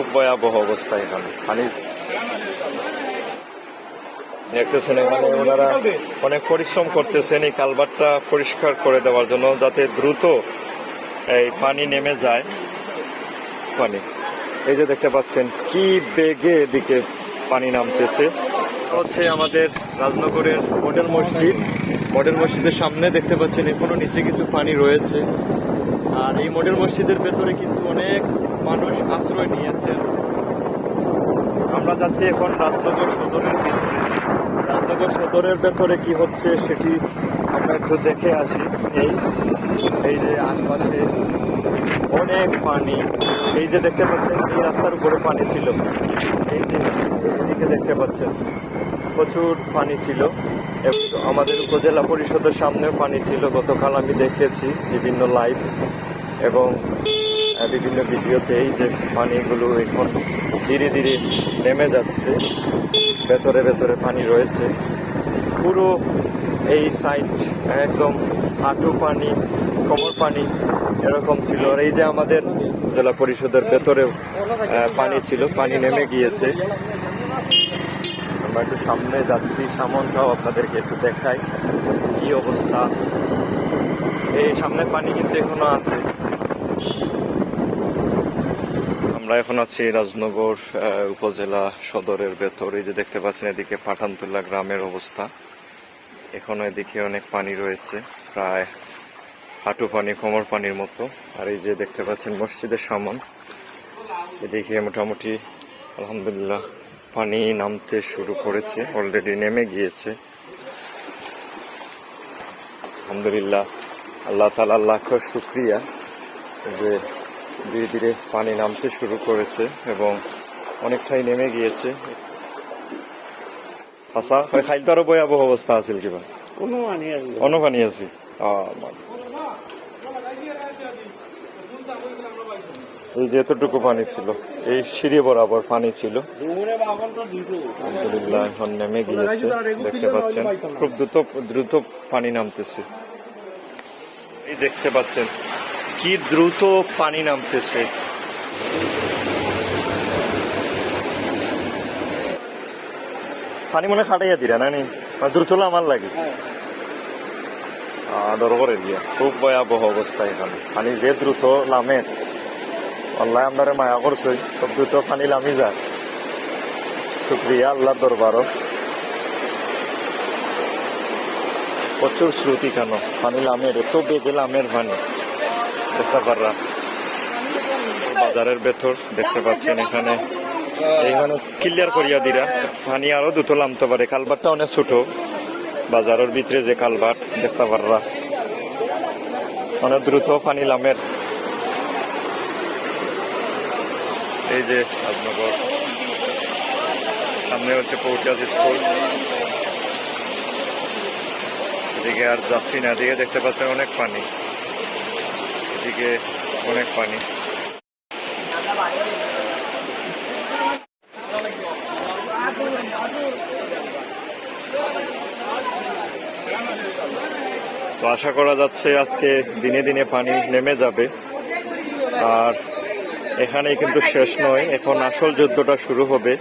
খুব ভয়াবহ অবস্থা এখানে পানি দেখতেছেন এখানে ওনারা অনেক পরিশ্রম করতেছেন এই কালবারটা পরিষ্কার করে দেওয়ার জন্য যাতে দ্রুত এই পানি নেমে যায় পানি। এই যে দেখতে পাচ্ছেন কি বেগে এদিকে পানি নামতেছে। হচ্ছে আমাদের রাজনগরের মডেল মসজিদ। মডেল মসজিদের সামনে দেখতে পাচ্ছেন এখনও নিচে কিছু পানি রয়েছে। আর এই মডেল মসজিদের ভেতরে কিন্তু অনেক মানুষ আশ্রয় নিয়েছেন। আমরা যাচ্ছি এখন রাজনগর সদরের ভিতরে। রাজনগর সদরের ভেতরে কি হচ্ছে সেটি আমরা একটু দেখে আসি। এই এই যে আশপাশে অনেক পানি। এই যে দেখতে পাচ্ছেন, এই রাস্তার উপরে পানি ছিল। এই যে এদিকে দেখতে পাচ্ছেন, প্রচুর পানি ছিল। আমাদের উপজেলা পরিষদের সামনেও পানি ছিল। গতকাল আমি দেখেছি বিভিন্ন লাইভ এবং বিভিন্ন ভিডিওতে এই যে পানিগুলো এখন ধীরে ধীরে নেমে যাচ্ছে, ভেতরে ভেতরে পানি রয়েছে। পুরো এই সাইড একদম হাঁটু পানি, কোমর পানি এরকম ছিল। আর এই যে আমাদের জেলা পরিষদের ভেতরেও পানি ছিল, পানি নেমে গিয়েছে। আমরা একটু সামনে যাচ্ছি, সামনটাও আপনাদেরকে একটু দেখাই কি অবস্থা। এই সামনে পানি কিন্তু এখনও আছে। আমরা এখন আছি রাজনগর উপজেলা সদরের ভেতর। এই যে দেখতে পাচ্ছেন, এদিকে পাঠানতুল্লা গ্রামের অবস্থা। এখনও এদিকে অনেক পানি রয়েছে, প্রায় হাঁটু পানি, কোমর পানির মতো। আর এই যে দেখতে পাচ্ছেন, মসজিদের সামন। এদিকে মোটামুটি, আলহামদুলিল্লাহ, পানি নামতে শুরু করেছে, অলরেডি নেমে গিয়েছে। আলহামদুলিল্লাহ, আল্লাহ তালা লাখ শুক্রিয়া যে ধীরে ধীরে পানি নামতে শুরু করেছে এবং অনেকটাই নেমে গিয়েছে। আচ্ছা ওই খাইল তো আরও ভয়াবহ অবস্থা আছিল কিবা কোনো আর অন্য পানি আছে? এই যে এতটুকু পানি ছিল এই সিঁড়ি বরাবর পানি ছিল। আলহামদুলিল্লাহ এখন নেমে গিয়েছে দেখতে পাচ্ছেন। খুব দ্রুত দ্রুত পানি নামতেছে। এই দেখতে পাচ্ছেন কি দ্রুত পানি নামতেছে? পানি মনে খাটাইয়া দিরা না নি? মানে দ্রুত আমার লাগে। হ্যাঁ। ডর করে দিয়া। খুব ভয়াবহ অবস্থা এখানে। পানি যে দ্রুত লামে আল্লাহ আপনারে মায়া করছে খুব দ্রুত পানি লামি যায় শুক্রিয়া আল্লাহ দরবারও। প্রচুর শ্রুতি কেন? পানি লামের এত বেগে লামের পানি পাররা বাজারের ভেতর দেখতে পাচ্ছেন এখানে। এইখানে ক্লিয়ার করিয়া দিরা। পানি আরও দ্রুত লামতে পারে। কালবারটা অনেক ছোট। বাজারের ভিতরে যে কালভার্ট দেখতে পাররা। অনেক দ্রুত পানি লামের এই যে রাজনগর সামনে হচ্ছে পৌঁছাজ স্কুল। এদিকে আর যাচ্ছি না। এদিকে দেখতে পাচ্ছেন অনেক পানি। এদিকে অনেক পানি। তো আশা করা যাচ্ছে আজকে দিনে দিনে পানি নেমে যাবে। আর এখানেই কিন্তু শেষ নয়, এখন আসল যুদ্ধটা শুরু হবে।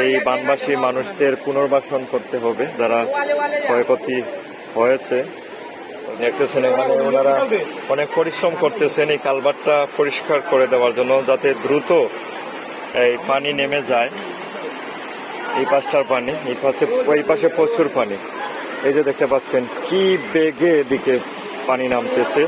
এই বানবাসী মানুষদের পুনর্বাসন করতে হবে, যারা ক্ষয়ক্ষতি হয়েছে। দেখতেছেন এখানে ওনারা অনেক পরিশ্রম করতেছেন এই কালবারটা পরিষ্কার করে দেওয়ার জন্য যাতে দ্রুত এই পানি নেমে যায়। এই পাশটার পানি, এই পাশে ওই পাশে প্রচুর পানি। এই যে দেখতে পাচ্ছেন কি বেগে এদিকে পানি নামতেছে।